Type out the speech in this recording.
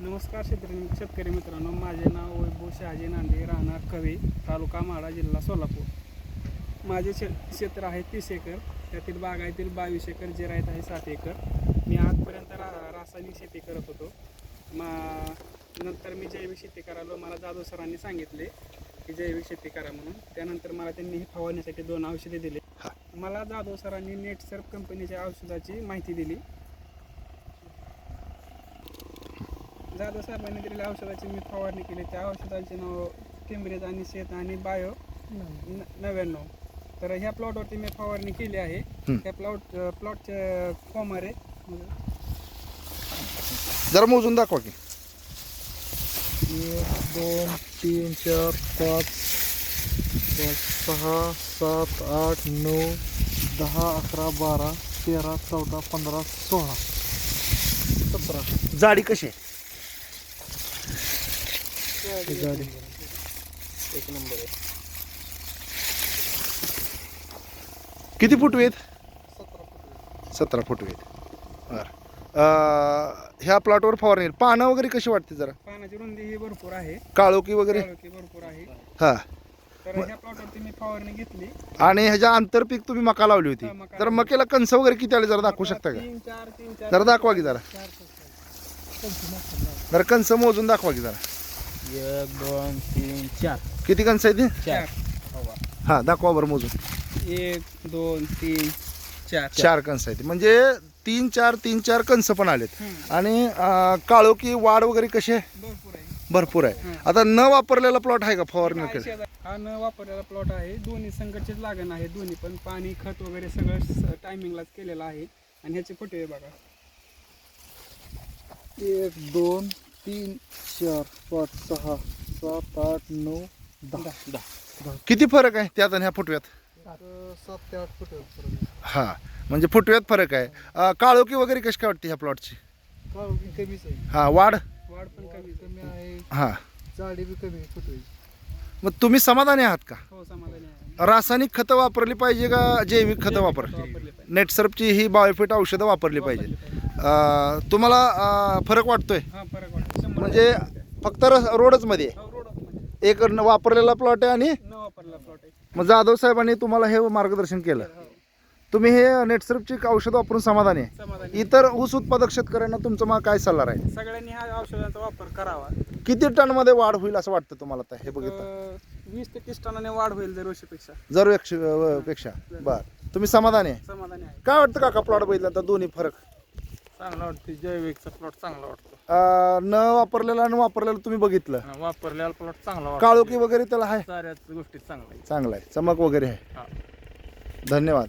नमस्कार शेतकरी शेतकरी मित्रांनो माझे नाव वैभव शहाजी नांदे राहणार कवी तालुका माडा जिल्हा सोलापूर. माझे शे क्षेत्र आहे तीस एकर त्यातील बागायतील बावीस एकर जिरायत आहे सात एकर. मी आजपर्यंत रा रासायनिक शेती करत होतो. मा नंतर मी जैविक शेती करायला मला जाधव सरांनी सांगितले की जैविक शेती करा म्हणून. त्यानंतर मला त्यांनी ही फवारण्यासाठी दोन औषधे दिले. मला जाधव सरांनी नेट सर्फ कंपनीच्या औषधाची माहिती दिली. जाधव साहेबांनी दिलेल्या औषधाची मी फवारणी केली. त्या औषधाचे नाव टिंबरेज आणि शेत आणि बायो न- नव्याण्णव. तर ह्या प्लॉटवरती मी फवारणी केली आहे. त्या प्लॉट प्लॉटचे फॉर्म आहे. जरा मोजून दाखवा की. एक दोन तीन चार पाच पाच सहा सात आठ नऊ दहा अकरा बारा तेरा चौदा पंधरा सोळा सतरा. जाडी कशी आहे? गाडी एक नंबर आहे. किती फूट आहेत सतरा फुट आहेत बरं. ह्या प्लॉटवर फवारणी पानं वगैरे कशी वाटते जरा? पानाची रुंदी ही भरपूर आहे. काळोखी वगैरे? काळोखी भरपूर आहे. हां. तर ह्या प्लॉटवरती मी फवारणी घेतली. आणि ह्याच्या आंतरपीक तुम्ही मका लावली होती. हा, मका जरा मकेला कणस वगैरे किती आले जरा दाखवू शकता का? तीन चार तीन चार. जरा दाखवा की जरा. चार. जरा कणस मोजून दाखवा की जरा. एक दोन तीन चार. किती कणस आहेत ते? चार. हां दाखवा बरं मोजून. एक दोन तीन चार. चार कणस आहेत. म्हणजे तीन चार तीन चार कणस पण आलेत. आणि अं, काळोखी वाढ वगैरे कशी आहे? भरपूर आहे. भरपूर आहे. आता न वापरलेला प्लॉट आहे का फवारणी आहे शेजार- हा न वापरलेला प्लॉट आहे. दोन्ही संकटचेच लागण आहे दोन्ही पण. पाणी खत वगैरे सगळं टायमिंगलाच केलेलं आहे. आणि ह्याचे फोटो आहे बघा. एक दोन तीन चार पाच सहा सात आठ नऊ दहा. दहा किती फरक आहे त्यात आणि ह्या फुटव्यात? सात. ते आठ फुट हा म्हणजे फुटव्यात फरक आहे. अं, काळोखी वगैरे कशी काय वाटते ह्या प्लॉटची कमीच आहे. हा वाढ? वाढ पण कमी कमी आहे. हा. जाडी बी कमी आहे फुटवी मग तुम्ही समाधानी आहात का? हो समाधानी आहे. रासायनिक खतं वापरली पाहिजे का जैविक खतं वापर वापरले? पाहिजे. नेटसर्पची ही बायोफिट औषधं वापरली पाहिजे. अं, तुम्हाला अं, फरक वाटतोय? हा म्हणजे फक्त रोडच मध्ये. एक न- वापरलेला प्लॉट आहे आणि न वापरला प्लॉट आहे. मग जाधव साहेबांनी तुम्हाला हे मार्गदर्शन केलं. हो, तुम्ही हे नेटसर्पची औषध वापरून समाधानी आहे. समाधानी इतर ऊस उत्पादक शेतकऱ्यांना तुमचा मग काय सल्ला राहील? सगळ्यांनी ह्या औषधांचा वापर करावा. किती टनमध्ये वाढ होईल असं वाटतं तुम्हाला आता हे बघितलं? अं, वीस ते तीस टनाने वाढ होईल दर वर्षीपेक्षा. जर एकशे अं, पेक्षा बर. तुम्ही समाधानी आहे? समाधानी आहे. काय वाटतं काका प्लॉट बघितला? तर दोन्ही फरक. चांगला वाटतो जैविकचा प्लॉट चांगला वाटतो. अं, न वापरलेला आणि वापरलेलं तुम्ही बघितलं? हा, वापरलेला प्लॉट चांगला वाटतो काळोखी वगैरे त्याला आहे? साऱ्याच गोष्टी चांगल्या आहेत. चांगला आहे. चमक वगैरे आहे. हा. धन्यवाद.